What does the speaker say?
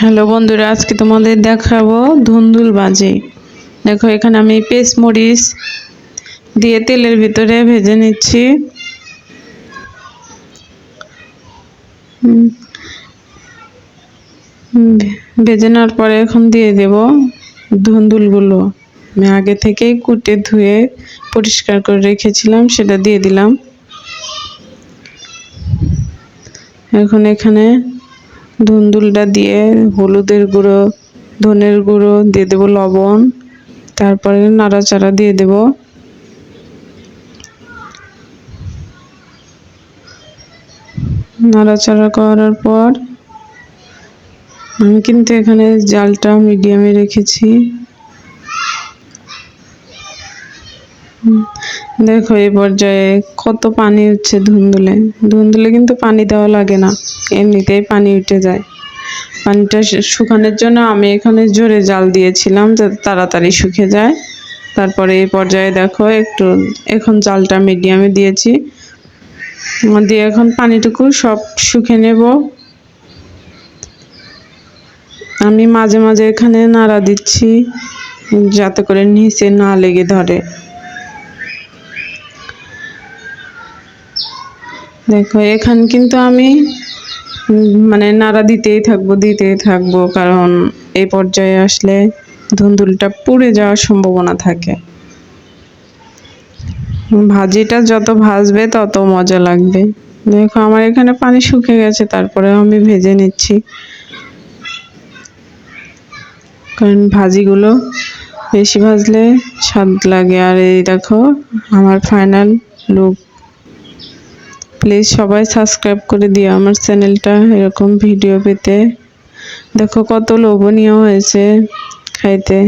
Hello বন্ধুরা, আজকে তোমাদের দেখাবো ধুন্দুল বাজি। দেখো, এখানে আমি পেস্ট মরিচ দিয়ে তেলের ভিতরে ভেজে নিচ্ছি। ভেজে নেওয়ার পরে এখন দিয়ে দেব ধুন্দুলগুলো। আমি আগে থেকেই কুটে ধুয়ে পরিষ্কার করে রেখেছিলাম, সেটা দিয়ে দিলাম। এখন এখানে ধুন্দুলটা দিয়ে হলুদের গুঁড়ো, ধনের গুঁড়ো দিয়ে দেবো লবণ, তারপরে নাড়াচাড়া দিয়ে দেব। নাড়াচাড়া করার পর আমি কিন্তু এখানে জালটা মিডিয়ামে রেখেছি। দেখো এই পর্যায়ে কত পানি উঠছে ধুন্দুলে। ধুন্দুলে কিন্তু পানি দেওয়া লাগে না। এমনিতেই পানি উঠে যায়। পানিটা শুকানোর জন্য আমি এখানে জোরে জাল দিয়েছিলাম যাতে তাড়াতাড়ি শুকে যায়। তারপরে এই পর্যায়ে দেখো একটু, এখন জালটা মিডিয়ামে দিয়েছি। দিয়ে এখন পানিটুকু সব শুকে নেব। আমি মাঝে মাঝে এখানে নাড়া দিচ্ছি, যাতে করে নিচে না লেগে ধরে। দেখো, এখান কিন্তু আমি মানে নাড়া দিতেই থাকব দিতেই থাকব, কারণ এই পর্যায়ে আসলে ধুন্দুলটা পুড়ে যাওয়ার সম্ভাবনা থাকে। ভাজিটা যত ভাজবে, তত মজা লাগবে। দেখো, আমার এখানে পানি শুকে গেছে তারপরে আমি ভেজে নিচ্ছি। কারণ ভাজিগুলো বেশি ভাজলে স্বাদ লাগে। আর এই দেখো, আমার ফাইনাল লুক প্লিজ সবাই সাবস্ক্রাইব করে দিও আমার চ্যানেলটা এরকম ভিডিও পেতে। দেখো কত লোভনীয় হয়েছে খাইতে।